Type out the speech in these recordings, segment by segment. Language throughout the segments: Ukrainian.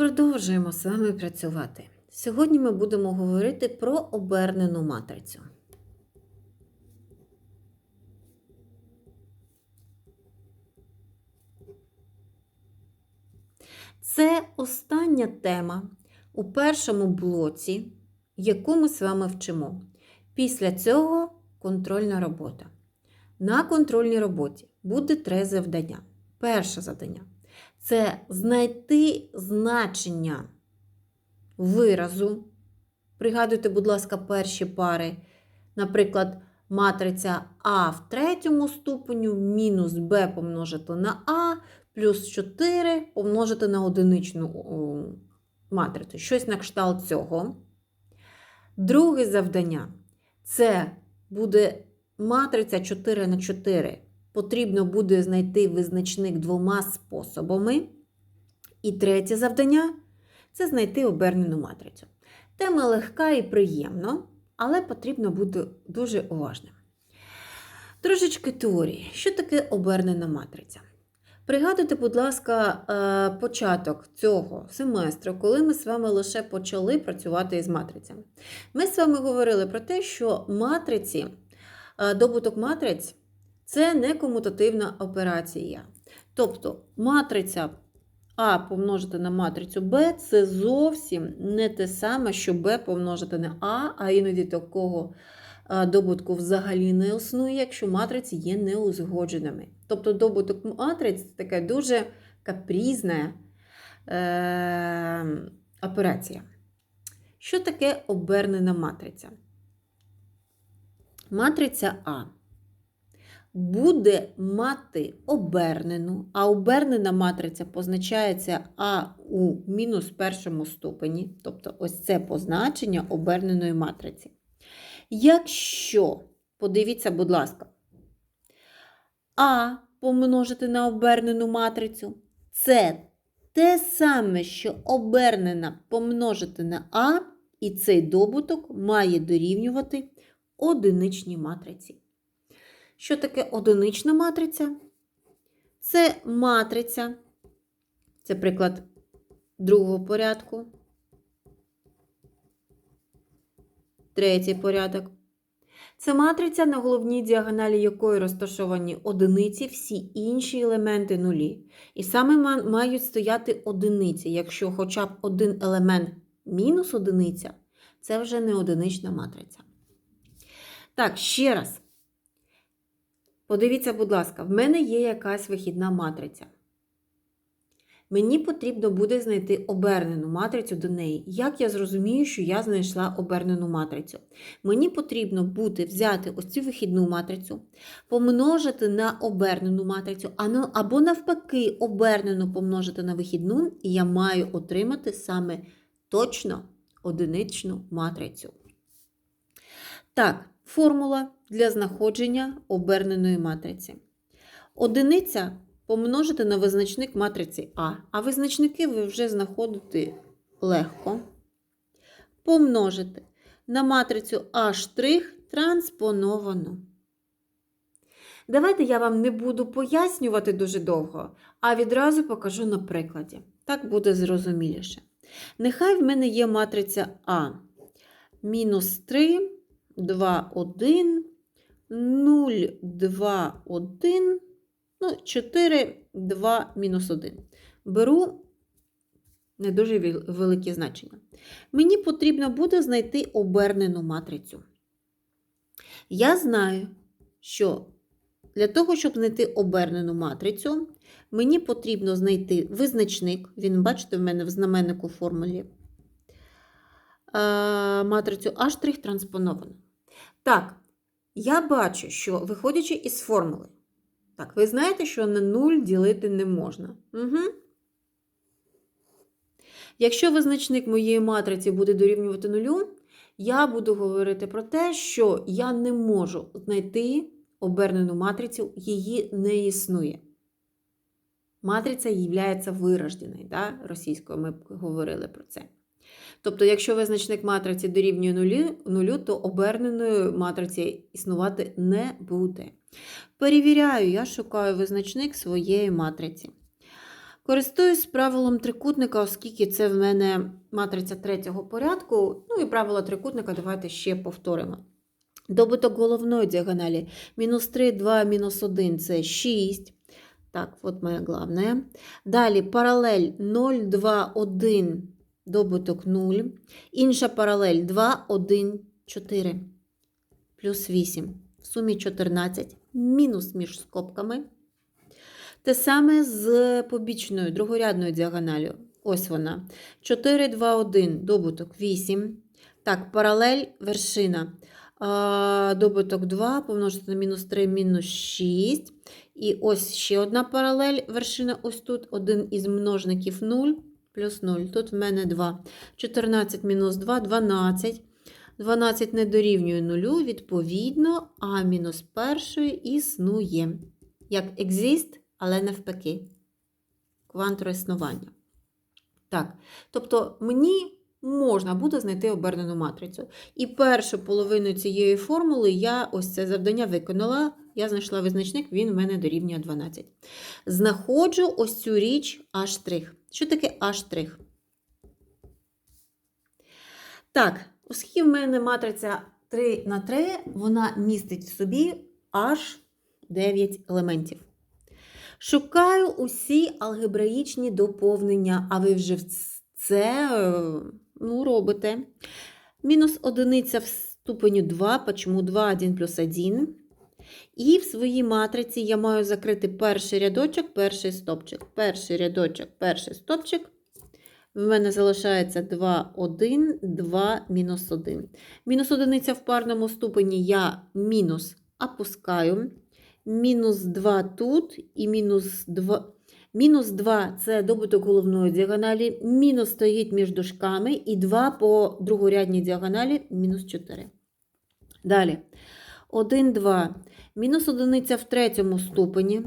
Продовжуємо з вами працювати. Сьогодні ми будемо говорити про обернену матрицю. Це остання тема у першому блоці, яку ми з вами вчимо. Після цього контрольна робота. На контрольній роботі буде три завдання. Перше завдання це знайти значення виразу. Пригадуйте, будь ласка, перші пари. Наприклад, матриця А в третьому ступеню мінус Б помножити на А, плюс 4 помножити на одиничну матрицю. Щось на кшталт цього. Друге завдання це буде матриця 4 на 4 потрібно буде знайти визначник двома способами. І третє завдання це знайти обернену матрицю. Тема легка і приємна, але потрібно бути дуже уважним. Трошечки теорії. Що таке обернена матриця? Пригадуйте, будь ласка, е, початок цього семестру, коли ми з вами лише почали працювати із матрицями. Ми з вами говорили про те, що матриці, е, добуток матриць це не комутативна операція. Тобто матриця А помножити на матрицю Б це зовсім не те саме, що Б помножити на А, а іноді такого добутку взагалі не існує, якщо матриці є неузгодженими. Тобто добуток матриць це така дуже капрізна е, операція. Що таке обернена матриця? Матриця А буде мати обернену, а обернена матриця позначається А у мінус першому ступені, тобто ось це позначення оберненої матриці. Якщо, подивіться, будь ласка, А помножити на обернену матрицю, це те саме, що обернена помножити на А, і цей добуток має дорівнювати одиничній матриці. Що таке одинична матриця? Це матриця, це приклад другого порядку, третій порядок. Це матриця, на головній діагоналі якої розташовані одиниці, всі інші елементи нулі. І саме мають стояти одиниці. Якщо хоча б один елемент мінус одиниця, це вже не одинична матриця. Так, ще раз. Подивіться, будь ласка, в мене є якась вихідна матриця. Мені потрібно буде знайти обернену матрицю до неї. Як я зрозумію, що я знайшла обернену матрицю? Мені потрібно буде взяти ось цю вихідну матрицю, помножити на обернену матрицю, або, навпаки, обернену помножити на вихідну, і я маю отримати саме точно одиничну матрицю. Так, формула для знаходження оберненої матриці. Одиниця помножити на визначник матриці А, а визначники ви вже знаходите легко. Помножити на матрицю А' транспоновано. Давайте я вам не буду пояснювати дуже довго, а відразу покажу на прикладі. Так буде зрозуміліше. Нехай в мене є матриця А. Мінус 3, 2, 1, 0, 2, 1, ну, 4, 2, мінус 1. Беру не дуже великі значення. Мені потрібно буде знайти обернену матрицю. Я знаю, що для того, щоб знайти обернену матрицю, мені потрібно знайти визначник, він, бачите, в мене в знаменнику формулі матрицю H' транспоновано. Так, я бачу, що виходячи із формули, так, ви знаєте, що на 0 ділити не можна. Угу. Якщо визначник моєї матриці буде дорівнювати нулю, я буду говорити про те, що я не можу знайти обернену матрицю, її не існує. Матриця є вирожденою, да? російською ми говорили про це. Тобто, якщо визначник матриці дорівнює нулю, то оберненої матриці існувати не буде. Перевіряю, я шукаю визначник своєї матриці. Користуюсь правилом трикутника, оскільки це в мене матриця третього порядку. Ну і правило трикутника давайте ще повторимо. Добуток головної діагоналі мінус 3, 2, мінус 1 це 6. Так, от моє головне. Далі паралель 0, 2, 1, добуток 0. Інша паралель 2, 1, 4. Плюс 8. В сумі 14. Мінус між скобками. Те саме з побічною другорядною діагоналю. Ось вона. 4, 2, 1, добуток 8. Так, паралель вершина. Добуток 2 помножити на мінус 3, мінус 6. І ось ще одна паралель вершина. Ось тут один із множників 0 плюс 0. Тут в мене 2. 14 мінус 2 12. 12 не дорівнює 0, відповідно, а мінус першої існує. Як exist, але навпаки. Квантроіснування. Так, тобто мені можна буде знайти обернену матрицю. І першу половину цієї формули я ось це завдання виконала. Я знайшла визначник, він в мене дорівнює 12. Знаходжу ось цю річ H'. Що таке H'? Так, оскільки в мене матриця 3 на 3, вона містить в собі аж 9 елементів. Шукаю усі алгебраїчні доповнення, а ви вже це е, ну, робите. Мінус одиниця в ступеню 2, почему 2, 1 плюс 1. І в своїй матриці я маю закрити перший рядочок, перший стопчик. Перший рядочок, перший стопчик. В мене залишається 2, 1, 2, мінус 1. Мінус одиниця в парному ступені я мінус опускаю. Мінус 2 тут і мінус 2. Мінус 2 це добуток головної діагоналі, мінус стоїть між дужками, і 2 по другорядній діагоналі мінус 4. Далі. 1, 2. Мінус одиниця в третьому ступені.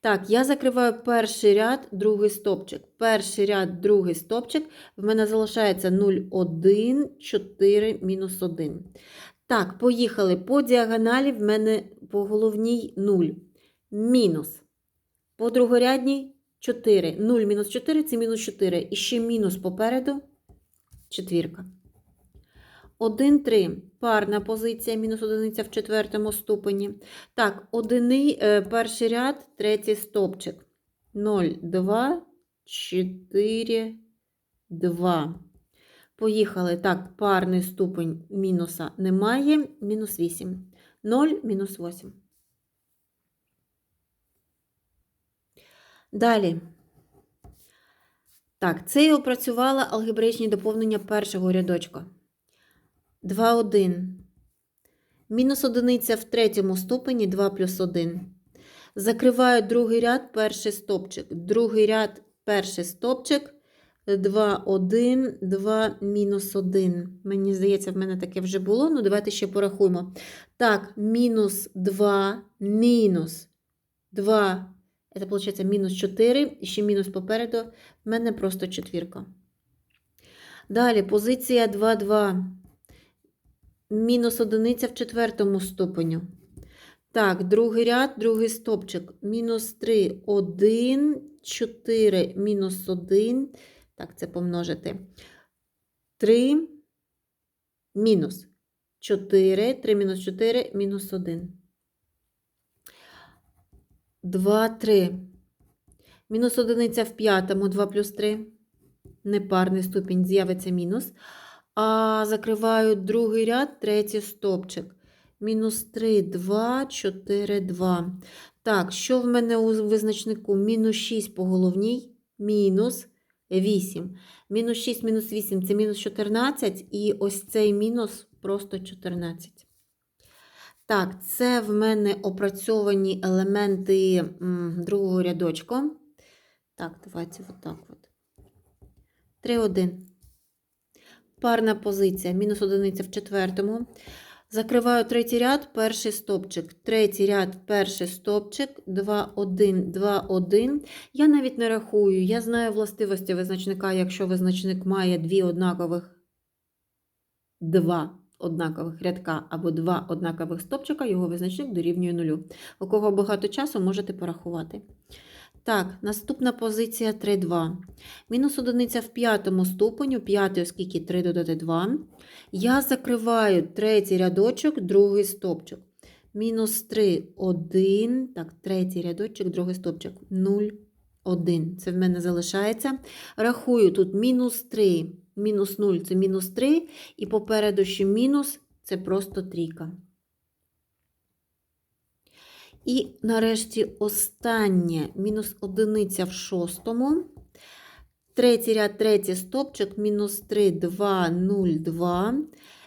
Так, я закриваю перший ряд, другий стопчик. Перший ряд, другий стопчик. В мене залишається 0, 1, 4, мінус 1. Так, поїхали. По діагоналі в мене по головній 0. Мінус. По другорядній 4. 0 мінус 4 це мінус 4. І ще мінус попереду четвірка. 1, 3. Парна позиція, мінус одиниця в четвертому ступені. Так, одини, е, перший ряд, третій стопчик. 0, 2, 4, 2. Поїхали. Так, парний ступень мінуса немає. Мінус 8. 0, мінус 8. Далі. Так, це я опрацювала алгебраїчні доповнення першого рядочка. 2, 1. Мінус одиниця в третьому ступені 2 плюс 1. Закриваю другий ряд, перший стопчик. Другий ряд, перший стопчик. 2, 1, 2, мінус 1. Мені здається, в мене таке вже було. Ну, давайте ще порахуємо. Так, мінус 2, мінус 2. Це, виходить, мінус 4. І ще мінус попереду. В мене просто четвірка. Далі, позиція 2, 2. Мінус одиниця в четвертому ступеню. Так, другий ряд, другий стопчик. Мінус 3, 1, 4, мінус 1. Так, це помножити. 3, мінус 4, 3 мінус 4, мінус 1. 2, 3. Мінус одиниця в п'ятому, 2 плюс 3. Непарний ступінь, з'явиться мінус. А закриваю другий ряд, третій стопчик. Мінус 3, 2, 4, 2. Так, що в мене у визначнику? Мінус 6 по головній, мінус 8. Мінус 6, мінус 8 це мінус 14, і ось цей мінус просто 14. Так, це в мене опрацьовані елементи другого рядочка. Так, давайте отак от. 3, 1. Парна позиція, мінус одиниця в четвертому. Закриваю третій ряд, перший стопчик. Третій ряд, перший стопчик, 2, 1, 2, 1. Я навіть не рахую. Я знаю властивості визначника, якщо визначник має дві однакових, два однакових рядка або два однакових стопчика, його визначник дорівнює нулю. У кого багато часу, можете порахувати. Так, наступна позиція 3, 2. Мінус одиниця в п'ятому ступеню, п'ятий, оскільки 3 додати 2. Я закриваю третій рядочок, другий стопчик. Мінус 3, 1. Так, третій рядочок, другий стопчик. 0, 1. Це в мене залишається. Рахую тут мінус 3, мінус 0 це мінус 3. І попереду ще мінус це просто трійка. І нарешті останнє мінус одиниця в шостому. Третій ряд, третій стопчик, мінус 3, 2, 0, 2.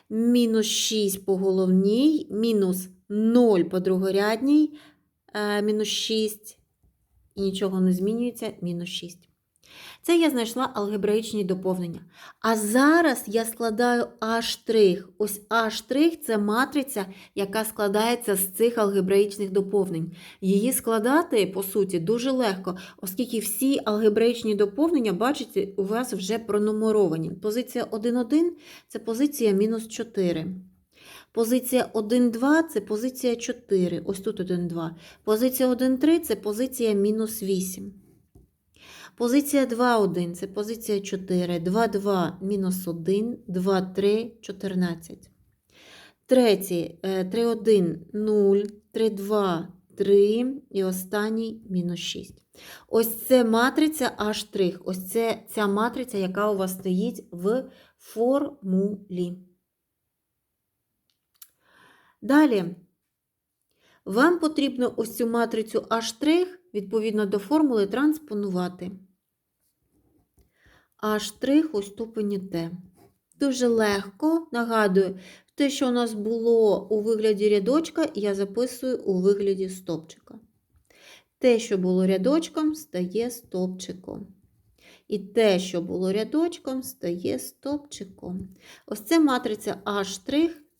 Мінус 6 по головній, мінус 0 по другорядній, е, мінус 6. І нічого не змінюється, мінус 6. Це я знайшла алгебраїчні доповнення. А зараз я складаю А'. Ось А' це матриця, яка складається з цих алгебраїчних доповнень. Її складати, по суті, дуже легко, оскільки всі алгебраїчні доповнення, бачите, у вас вже пронумеровані. Позиція 1,1 це позиція мінус 4. Позиція 1,2 це позиція 4. Ось тут 1,2. Позиція 1,3 це позиція мінус 8. Позиція 2,1 це позиція 4, 2,2 мінус 1, 2,3, 14. Третій 3,1, 0, 3,2, 3 і останній мінус 6. Ось це матриця А'. Ось це ця матриця, яка у вас стоїть в формулі. Далі. Вам потрібно ось цю матрицю А' відповідно до формули транспонувати. А' у ступені Т. Дуже легко, нагадую, те, що у нас було у вигляді рядочка, я записую у вигляді стопчика. Те, що було рядочком, стає стопчиком. І те, що було рядочком, стає стопчиком. Ось це матриця А'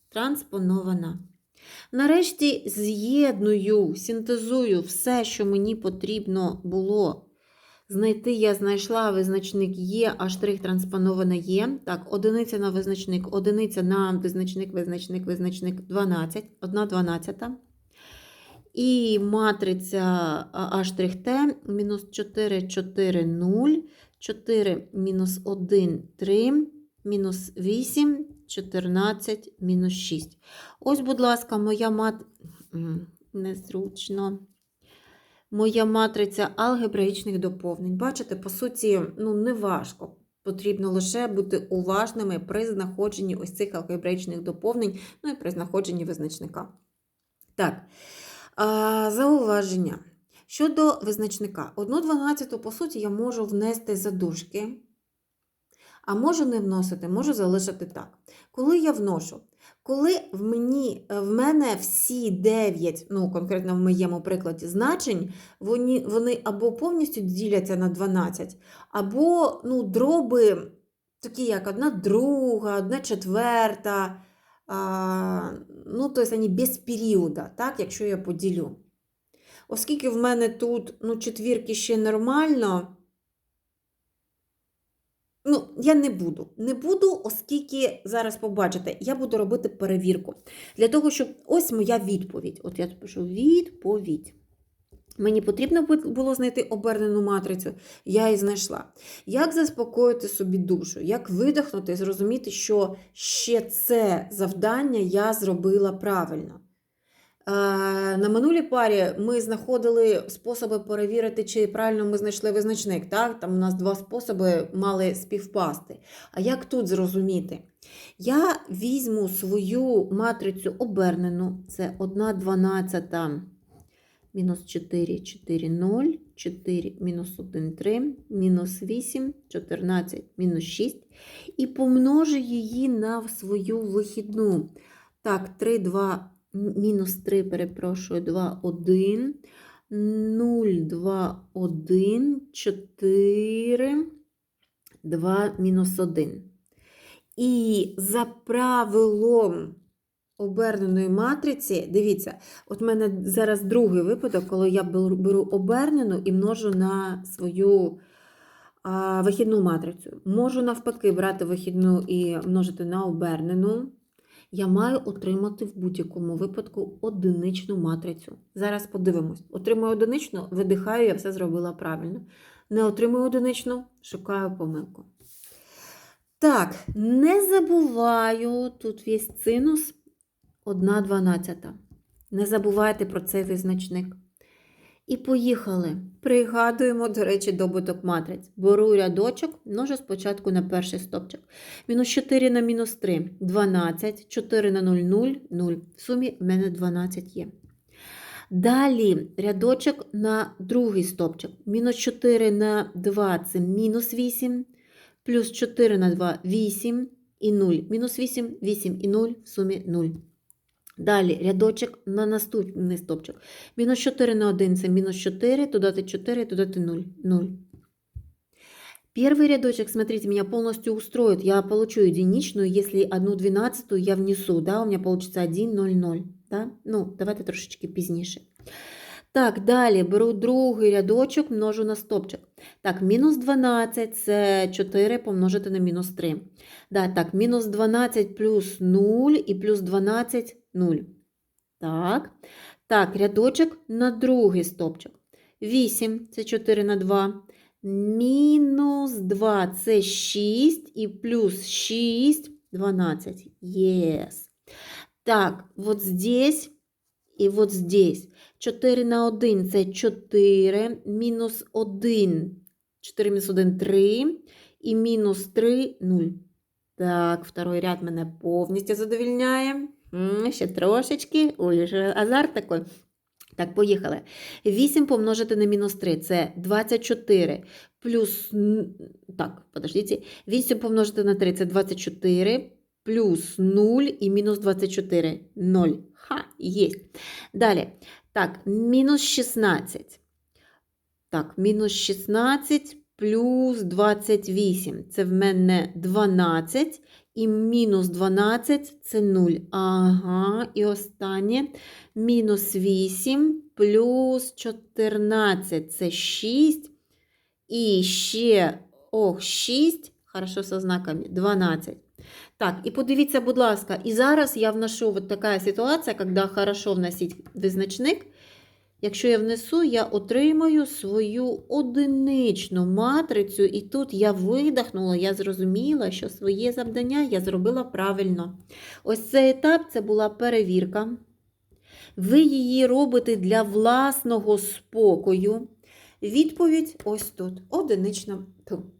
транспонована. Нарешті з'єдную, синтезую все, що мені потрібно було знайти. Я знайшла визначник є, а штрих транспонована є. Так, одиниця на визначник, одиниця на визначник, визначник, визначник 12, 1 дванадцята. І матриця А'Т мінус 4, 4, 0, 4, мінус 1, 3, мінус 8, 14, мінус 6. Ось, будь ласка, моя мат... Незручно. Моя матриця алгебраїчних доповнень. Бачите, по суті, ну, не важко. Потрібно лише бути уважними при знаходженні ось цих алгебраїчних доповнень, ну і при знаходженні визначника. Так, зауваження. Щодо визначника, 1,12, по суті, я можу внести задушки. А можу не вносити, можу залишити так. Коли я вношу, коли в мені, в мене всі 9, ну, конкретно в моєму прикладі, значень, вони вони або повністю діляться на 12, або ну, дроби, такі як одна друга, одна четверта, а, ну, тобто вони без періоду, так, якщо я поділю. Оскільки в мене тут ну, четвірки ще нормально. Ну, я не буду. Не буду, оскільки зараз побачите, я буду робити перевірку. Для того, щоб ось моя відповідь. От я тут пишу відповідь. Мені потрібно було знайти обернену матрицю, я її знайшла. Як заспокоїти собі душу, як видихнути, і зрозуміти, що ще це завдання я зробила правильно. На минулій парі ми знаходили способи перевірити, чи правильно ми знайшли визначник. Так? Там у нас два способи мали співпасти. А як тут зрозуміти? Я візьму свою матрицю обернену, це 1 дванадцята мінус 4, 4, 0, 4, мінус 1, 3, мінус 8, 14, мінус 6. І помножу її на свою вихідну. Так, 3, 2, мінус 3, перепрошую, 2, 1, 0, 2, 1, 4, 2, мінус 1. І за правилом оберненої матриці, дивіться, от в мене зараз другий випадок, коли я беру обернену і множу на свою а, вихідну матрицю. Можу навпаки брати вихідну і множити на обернену. Я маю отримати в будь-якому випадку одиничну матрицю. Зараз подивимось. Отримую одиничну, видихаю, я все зробила правильно. Не отримую одиничну, шукаю помилку. Так, не забуваю, тут весь синус 1,12. Не забувайте про цей визначник. І поїхали. Пригадуємо, до речі, добуток матриць. Беру рядочок, множу спочатку на перший стопчик. Мінус 4 на мінус 3 – 12, 4 на 0 – 0, 0. В сумі в мене 12 є. Далі рядочок на другий стопчик. Мінус 4 на 2 – це мінус 8, плюс 4 на 2 – 8 і 0. Мінус 8, 8 і 0, в сумі 0. Далі рядочок на наступний стопчик. Мінус 4 на 1 це мінус 4, додати 4, додати 0. 0. Первый рядочек, смотрите, меня полностью устроит. Я получу единичную, если одну двенадцатую я внесу, да, у меня получится 1, 0, 0. Да? Ну, давайте трошечки пізніше. Так, далі беру другий рядочок, множу на стопчик. Так, мінус 12 це 4 помножити на мінус 3. Да, так, мінус 12 плюс 0 і плюс 12 0. Так. Так, рядочок на другий стопчик. 8 це 4 на 2. Мінус 2 це 6 і плюс 6 12. Єс. Так, вот здесь і вот здесь. 4 на 1 це 4, мінус 1, 4 мінус 1 – 3, і мінус 3 – 0. Так, второй ряд мене повністю задовільняє. Ще трошечки. Ой, азарт такий. Так, поїхали. 8 помножити на мінус 3 – це 24. Плюс, так, подождіть. 8 помножити на 3 – це 24. Плюс 0 і мінус 24 – 0. Ха, є. Далі. Так, мінус 16. Так, мінус 16 плюс 28. Це в мене 12. І мінус 12 це 0. Ага, і останнє. Мінус 8 плюс 14 це 6. І ще, ох, 6, хорошо со знаками, 12. Так, і подивіться, будь ласка, і зараз я вношу вот така ситуація, коли хорошо вносить визначник. Якщо я внесу, я отримаю свою одиничну матрицю, і тут я видихнула, я зрозуміла, що своє завдання я зробила правильно. Ось цей етап це була перевірка. Ви її робите для власного спокою. Відповідь ось тут. Одинична,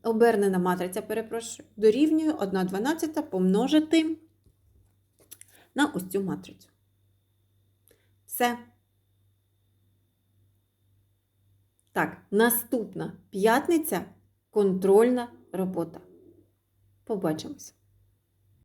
обернена матриця, перепрошую, дорівнює 1 12 помножити на ось цю матрицю. Все. Так, наступна п'ятниця контрольна робота. Побачимось.